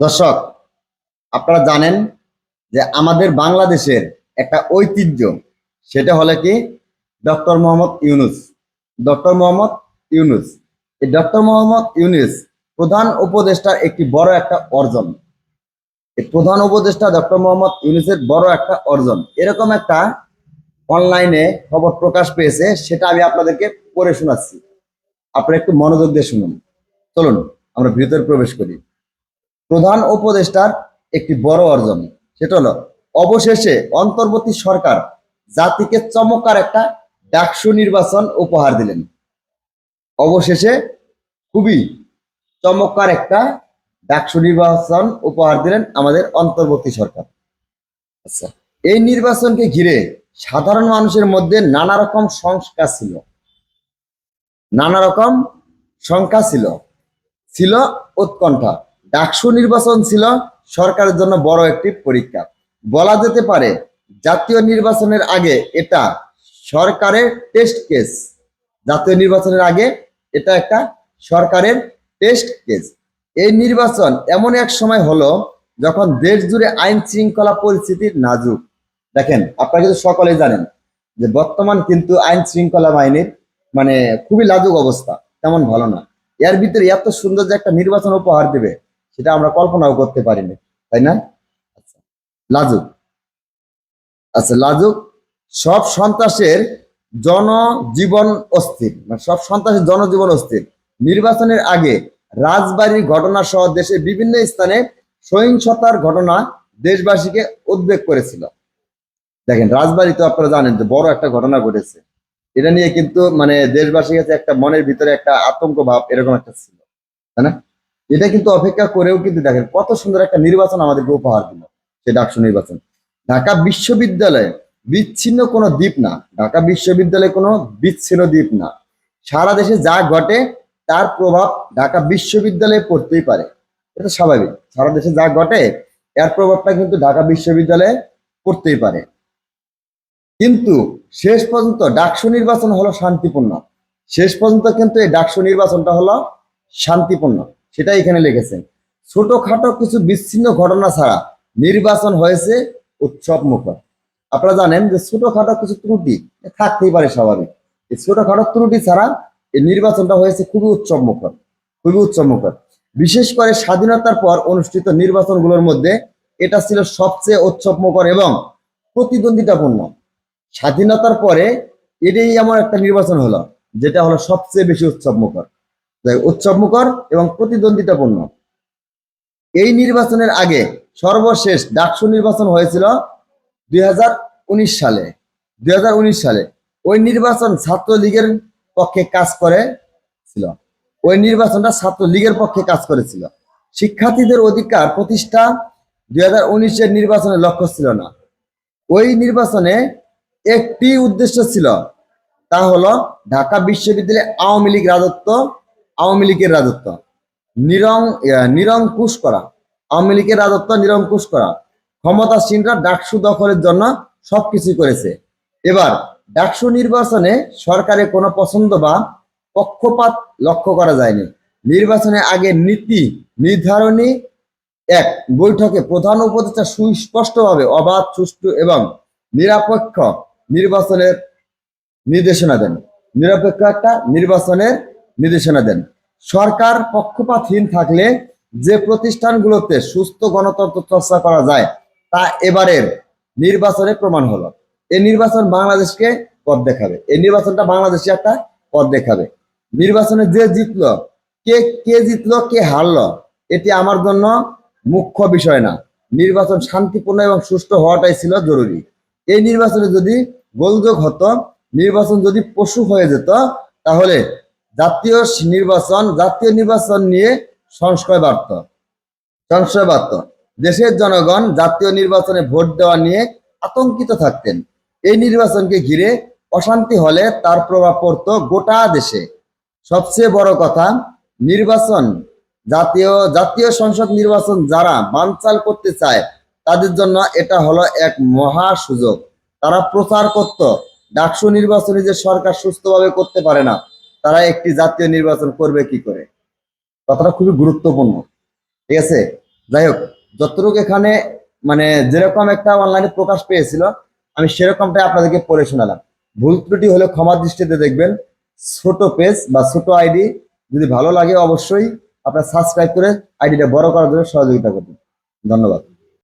দর্শক, আপনারা জানেন যে আমাদের বাংলাদেশের একটা ঐতিহ্য, সেটা হলো কি? ডক্টর মোহাম্মদ ইউনুস। ডক্টর মোহাম্মদ ইউনুস। এই ডক্টর মোহাম্মদ ইউনুস প্রধান উপদেষ্টার একটি বড় একটা অর্জন। এই প্রধান উপদেষ্টা ডক্টর মোহাম্মদ ইউনুসের বড় একটা অর্জন। এরকম একটা অনলাইনে খবর প্রকাশ পেয়েছে, সেটা আমি আপনাদেরকে পড়ে শোনাচ্ছি। আপনারা একটু মনোযোগ দিয়ে শুনুন। চলুন, আমরা ভিতরে প্রবেশ করি। প্রধান উপদেষ্টার একটি বড় অর্জন। সেটা হলো, অবশেষে অন্তর্বর্তী সরকার জাতিকে চমৎকার একটা ডাকসু নির্বাচন উপহার দিলেন। অবশেষে খুবই চমৎকার একটা ডাকসু নির্বাচন উপহার দিলেন আমাদের অন্তর্বর্তী সরকার। আচ্ছা এই নির্বাচনকে ঘিরে সাধারণ মানুষের মধ্যে নানা রকম সংস্কার ছিল। নানা রকম শঙ্কা ছিল। ছিল উৎকণ্ঠা। ডাকসু নির্বাচন ছিল সরকারের জন্য বড় একটি পরীক্ষা। বলা যেতে পারে, জাতীয় নির্বাচনের আগে এটা সরকারের টেস্ট কেস জাতীয় নির্বাচনের আগে এটা একটা সরকারের টেস্ট কেস এই নির্বাচন এমন এক সময় হলো যখন দেশ জুড়ে আইন শৃঙ্খলা পরিস্থিতির নাজুক। দেখেন, আপনারা কিন্তু সকলেই জানেন যে বর্তমান কিন্তু আইন শৃঙ্খলা বাহিনীর মানে খুবই লাজুক অবস্থা, তেমন ভালো না। এর ভিতরে এত সুন্দর যে একটা নির্বাচন উপহার দেবে সেটা আমরা কল্পনাও করতে পারিনি, তাই না? আচ্ছা লাজুক। আচ্ছা লাজুক, সব সন্ত্রাসের জনজীবন অস্থির মানে সব সন্ত্রাসের জনজীবন অস্থির। নির্বাচনের আগে রাজবাড়ির ঘটনা সহ দেশের বিভিন্ন স্থানে সহিংসতার ঘটনা দেশবাসীকে উদ্বেগ করেছিল। দেখেন, রাজবাড়ি তো আপনারা জানেন যে বড় একটা ঘটনা ঘটেছে। এটা নিয়ে কিন্তু মানে দেশবাসীর কাছে একটা মনের ভিতরে একটা আতঙ্ক ভাব এরকম একটা ছিল, তাই না? এটা কিন্তু অপেক্ষা করেও কিন্তু দেখেন কত সুন্দর একটা নির্বাচন আমাদেরকে উপহার দিল সে ডাকসু নির্বাচন। ঢাকা বিশ্ববিদ্যালয় বিচ্ছিন্ন কোনো দ্বীপ না, ঢাকা বিশ্ববিদ্যালয়ে কোনো বিচ্ছিন্ন দ্বীপ না। সারা দেশে যা ঘটে, তার প্রভাব ঢাকা বিশ্ববিদ্যালয়ে পড়তেই পারে। এটা স্বাভাবিক, সারা দেশে যা ঘটে, এর প্রভাবটা কিন্তু ঢাকা বিশ্ববিদ্যালয়ে পড়তেই পারে। কিন্তু শেষ পর্যন্ত ডাকসু নির্বাচন হলো শান্তিপূর্ণ। শেষ পর্যন্ত কিন্তু এই ডাকসু নির্বাচনটা হলো শান্তিপূর্ণ। সেটা এখানে লিখেছেন ছোটখাটো কিছু বিচ্ছিন্ন ঘটনা ছাড়া নির্বাচন হয়েছে উৎসব মুখর আপনারা জানেন যে ছোটখাটো কিছু ত্রুটি থাকতেই পারে স্বাভাবিক। এই ছোটখাটো ত্রুটি ছাড়া এই নির্বাচনটা হয়েছে খুবই উৎসব মুখর খুবই উৎসব মুখর বিশেষ করে স্বাধীনতার পর অনুষ্ঠিত নির্বাচনগুলোর মধ্যে এটা ছিল সবচেয়ে উৎসব মুখর এবং প্রতিদ্বন্দ্বিতাপূর্ণ। স্বাধীনতার পরে এটাই এমন একটা নির্বাচন হলো, যেটা হলো সবচেয়ে বেশি উৎসব মুখর উৎসব মুখর এবং প্রতিদ্বন্দ্বিতাপূর্ণ। এই নির্বাচনের আগে সর্বশেষ ডাকসু নির্বাচন হয়েছিল দুই হাজার উনিশ সালে। দুই সালে ওই নির্বাচন ছাত্রলীগের পক্ষে কাজ করেছিল। ওই নির্বাচনটা ছাত্রলীগের পক্ষে কাজ করেছিল। শিক্ষার্থীদের অধিকার প্রতিষ্ঠা দুই হাজার উনিশের নির্বাচনের লক্ষ্য ছিল না। ওই নির্বাচনে একটি উদ্দেশ্য ছিল, তা হলো ঢাকা বিশ্ববিদ্যালয়ে আওয়ামী লীগ রাজত্ব আওয়ামী লীগের রাজত্ব। নিরং নিরঙ্কুশ করা। আওয়ামী লীগের রাজত্ব, নিরঙ্কুশ করা। ক্ষমতাসীনরা ডাকসু দখলের জন্য সবকিছু করেছে। এবার ডাকসু নির্বাচনে সরকারের কোনো পছন্দ বা পক্ষপাত লক্ষ্য করা যায়নি। নির্বাচনের আগে নীতি নির্ধারণী এক বৈঠকে প্রধান উপদেষ্টা সুস্পষ্টভাবে অবাধ, সুষ্ঠু এবং নিরপেক্ষ নির্বাচনের নির্দেশনা দেন। নিরপেক্ষ একটা নির্বাচনের নির্দেশনা দেন। সরকার পক্ষপাতহীন থাকলে যে প্রতিষ্ঠানগুলোতে সুস্থ গণতন্ত্র চর্চা করা যায়, তা এবারের নির্বাচনে প্রমাণ হলো। এই নির্বাচন বাংলাদেশকে পথ দেখাবে। এই নির্বাচনটা বাংলাদেশে একটা পথ দেখাবে। নির্বাচনে যে জিতলো, কে কে জিতলো, কে হারলো, এটি আমার জন্য মুখ্য বিষয় না। নির্বাচন শান্তিপূর্ণ এবং সুষ্ঠু হওয়াটাই ছিল জরুরি। এই নির্বাচনে যদি গোলযোগ হতো, নির্বাচন যদি পশু হয়ে যেত, তাহলে জাতীয় নির্বাচন জাতীয় নির্বাচন নিয়ে সংশয় বাড়ত। সংশয় বাড়ত। দেশের জনগণ জাতীয় নির্বাচনে ভোট দেওয়া নিয়ে আতঙ্কিত থাকতেন। এই নির্বাচনকে ঘিরে অশান্তি হলে তার প্রভাব পড়তো গোটা দেশে। সবচেয়ে বড় কথা, নির্বাচন, জাতীয় জাতীয় সংসদ নির্বাচন যারা বানচাল করতে চায়, তাদের জন্য এটা হলো এক মহা সুযোগ। তারা প্রচার করত, ডাকসু নির্বাচনী যে সরকার সুস্থভাবে করতে পারে না তারা একটি জাতীয় নির্বাচন করবে কি করে? কথাটা খুবই গুরুত্বপূর্ণ। ঠিক আছে? যাই হোক, যতটুকু এখানে মানে যেরকম একটা অনলাইনে প্রকাশ পেয়েছিল, আমি সেরকমটাই আপনাদেরকে পড়ে শোনালাম। ভুল ত্রুটি হলে ক্ষমা দৃষ্টিতে দেখবেন। ছোট পেজ বা ছোট আইডি যদি ভালো লাগে অবশ্যই আপনার সাবস্ক্রাইব করে আইডিটা বড় করার জন্য সহযোগিতা করবেন। ধন্যবাদ।